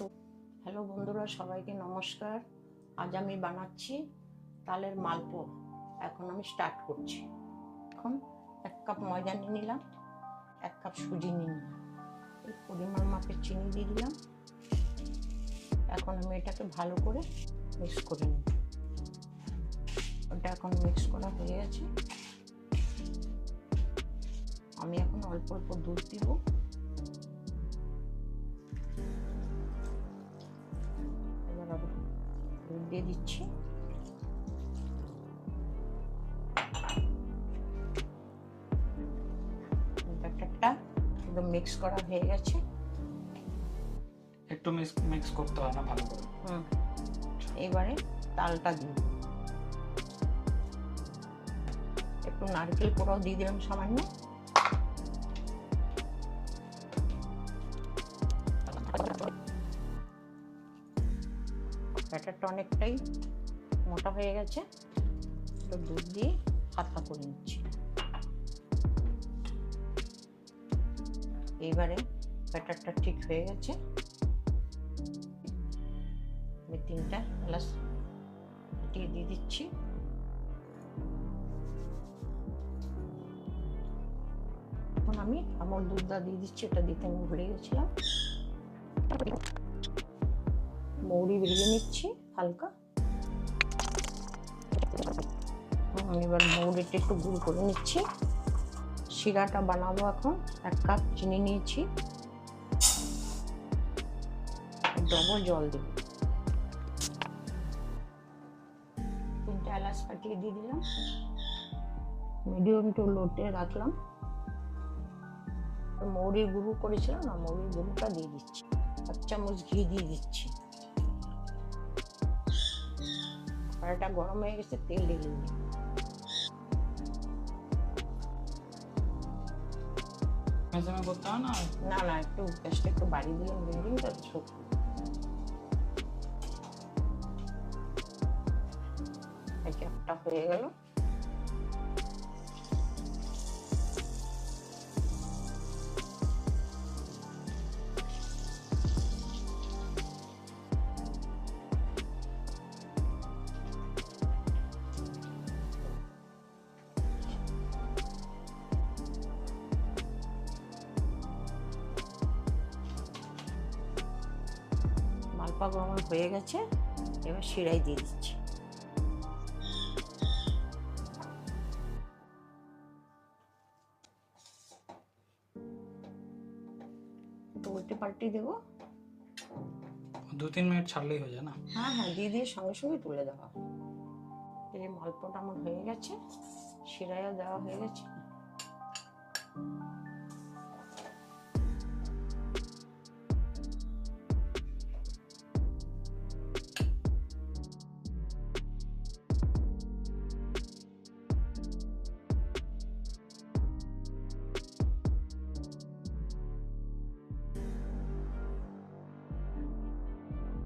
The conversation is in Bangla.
হ্যালো বন্ধুরা, সবাইকে নমস্কার। আজ আমি বানাচ্ছি তালের মালপো এখন আমি স্টার্ট করছি। এখন এক কাপ ময়দা নিয়ে নিলাম, এক কাপ সুজি নিয়ে নিলাম। এই পরিমাণ মাপের চিনি দিয়ে দিলাম। এখন আমি এটাকে ভালো করে মিক্স করে নিই ওটা এখন মিক্স করা হয়ে গেছে। আমি এখন অল্প অল্প দুধ দিব। দিয়ে দিচ্ছি। ব্যাটারটা একদম মিক্স করা হয়ে গেছে। একটু মিক্স মিক্স করতে হয় না ভালো করে। হুম। এবারে তালটা দিব একটু নারকেল কোড়াও দিয়ে দিলাম সামান্য। ব্যাটারটা অনেকটাই মোটা হয়ে গেছে। একটু দুধ দিয়ে হালকা করে নিচ্ছি। এইবারে ব্যাটারটা ঠিক হয়ে গেছে। তিনটা এলাচ দিয়ে দিয়ে দিচ্ছি। এখন আমি আমার দুধটা দিয়ে দিচ্ছি, এটা দিতে আমি ভুলে গেছিলাম। মৌরি বেরিয়ে নিচ্ছি হালকা। হুম, এবার মৌরিটা একটু গুঁড়ো করে নিচ্ছি। শিরাটা বানাবো এখন এক কাপ চিনি নিয়েছি। ডবল জল দেবো। তিনটে এলাচ ফাটিয়ে দিয়ে দিলাম। মিডিয়াম টু লোটে রাখলাম। মৌরির গুঁড়ো করেছিলাম না মৌরির গুঁড়োটা দিয়ে দিচ্ছি। এক চামচ ঘি দিয়ে দিচ্ছি। কড়াইটা গরম হয়ে গেছে তেল ঢেলে দিই না? না একটু গ্যাসটা একটু বাড়িয়ে দিলাম বিল্ডিংটা ছোট। এই যে একটা হয়ে গেল। মালপা গরম হয়ে গেছে। এবার শিরাই দিয়ে দিচ্ছি। একটু উল্টে পাল্টে দেবো। দু তিন মিনিট ছাড়লেই হয়ে যায় না? হ্যাঁ হ্যাঁ দিয়ে দিয়ে সঙ্গে সঙ্গে তুলে দেওয়া। এই মালপোটা আমার হয়ে গেছে। শিরাইও দেওয়া হয়ে গেছে।